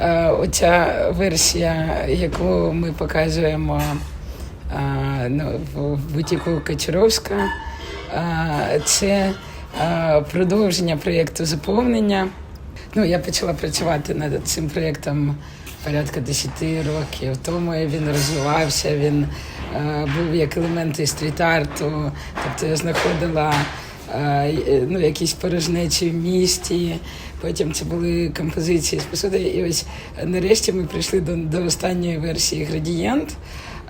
е, оця версія, яку ми показуємо е, ну, в- бутіку Качаровська, е, це продовження проєкту заповнення. Ну, я почала працювати над цим проєктом порядка 10 років. Тому він розвивався, він був як елемент і стріт-арту. Тобто я знаходила ну, якісь порожнечі в місті. Потім це були композиції з посуди. І ось е, нарешті ми прийшли до, до останньої версії градієнт.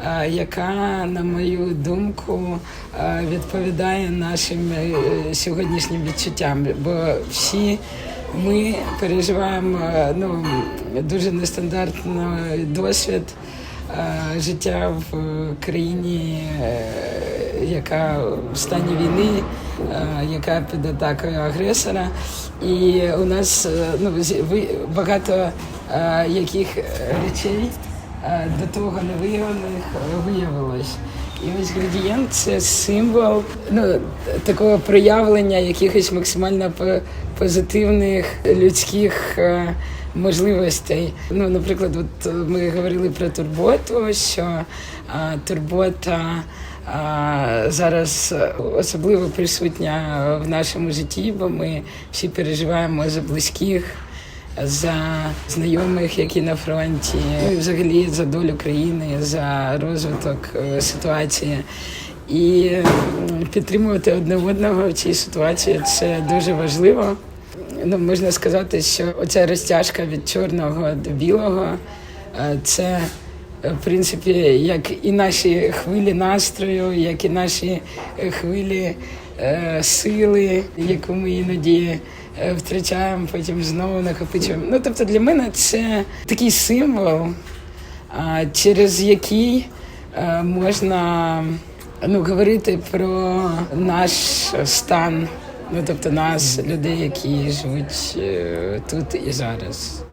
е, Яка, на мою думку, е, відповідає нашим е, сьогоднішнім відчуттям, бо всі ми переживаємо е, ну, дуже нестандартний досвід е, життя в країні, е, яка в стані війни, е, яка під атакою агресора. І у нас е, ну, багато е, яких речей до того невиявлених е, виявилось. І ось градієнт це символ ну, такого проявлення якихось максимально позитивних людських можливостей. Ну, наприклад, от ми говорили про турботу, що турбота зараз особливо присутня в нашому житті, бо ми всі переживаємо за близьких за знайомих, які на фронті, ну і взагалі за долю країни, за розвиток е, ситуації. І підтримувати одне одного в цій ситуації це дуже важливо. Ну, можна сказати, що оця розтяжка від чорного до білого е, це е, в принципі як і наші хвилі настрою, як і наші е, хвилі е, сили, яку ми іноді е, втрачаємо, потім знову накопичуємо. Ну тобто для мене це такий символ, через який е, можна ну, говорити про наш стан, ну тобто нас, людей, які живуть е, тут і зараз.